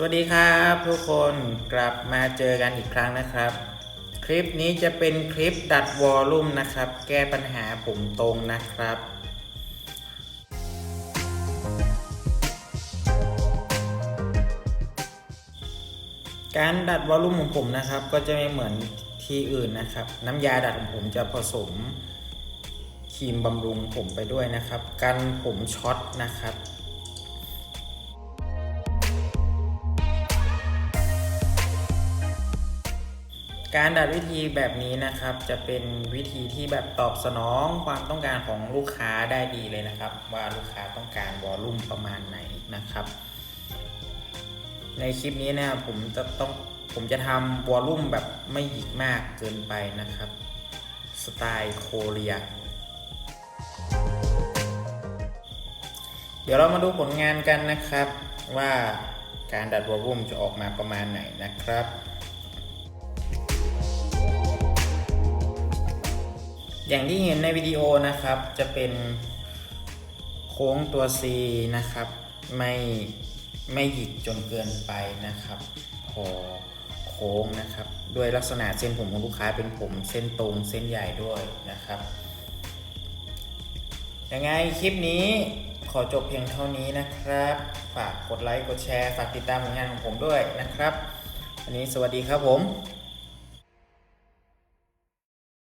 สวัสดีครับทุกคนกลับมาเจอกันอีกครั้งนะครับ คลิปนี้จะเป็นคลิปดัดวอลลุ่มนะครับ แก้ปัญหาผมตรงนะครับ การดัดวอลลุ่มของผมนะครับ ก็จะไม่เหมือนที่อื่นนะครับ น้ำยาดัดของผมจะผสมครีมบำรุงผมไปด้วยนะครับ กันผมช็อตนะครับ การดัดวิธีแบบนี้นะครับ จะเป็นวิธีที่แบบตอบสนองความต้องการของลูกค้าได้ดีเลยนะครับ ว่าลูกค้าต้องการวอลลุ่มประมาณไหนนะครับ ในคลิปนี้นี่ยผมจะต้องผมจะทำวอลลุ่มแบบไม่หยิกมากเกินไปนะครับ สไตล์โคเรีย เดี๋ยวเรามาดูผลงานกันนะครับ ว่าการดัดวอลลุ่มจะออกมาประมาณไหนนะครับ อย่างที่เห็นในวิดีโอนะครับจะเป็นโค้งตัว C นะครับ ไม่ไม่หยิกจนเกินไปนะครับ พอโค้งนะครับ ด้วยลักษณะเส้นผมของลูกค้าเป็นผมเส้นตรงเส้นใหญ่ด้วยนะครับยังไงคลิปนี้ขอจบเพียงเท่านี้นะครับ ฝากกดไลค์กดแชร์ ฝากติดตามผลงานของผมด้วยนะครับอันนี้สวัสดีครับผม